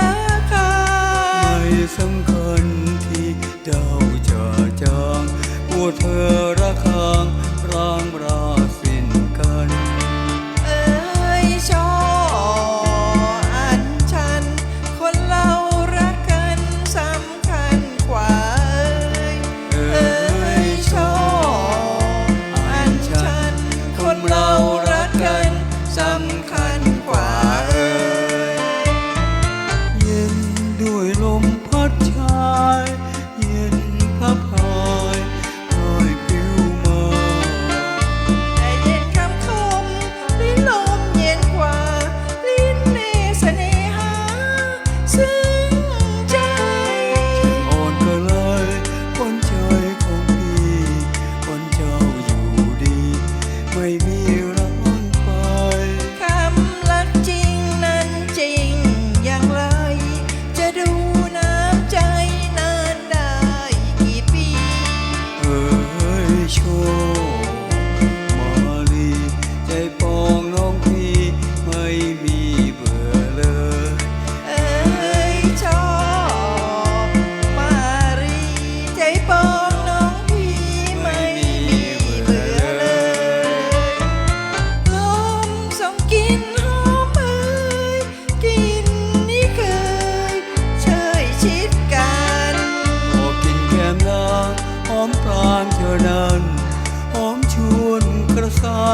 ราคา ไม่สำคัญที่ดาวจะจาง ไม่มีร้างไปคำลักจริงนั้นจริงอย่างไร จะดูน้ำใจนานได้กี่ปี เอ้ยโช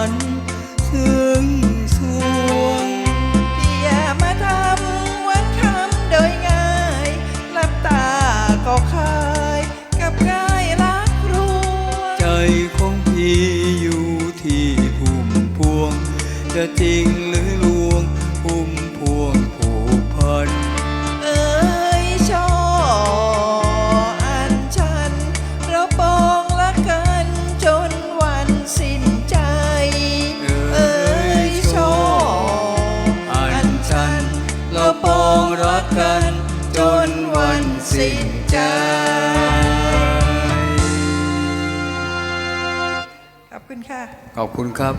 ฝันซึ้งสวง อย่ามาทำวันคำโดยง่ายหลับตาก็คายกับกายรักรวงใจของพี่อยู่ที่พุ่มพวง จะจริงหรือลวง พุ่มพวงผูกพัน กันจนวันสิ้นใจขอบคุณค่ะ ขอบคุณครับ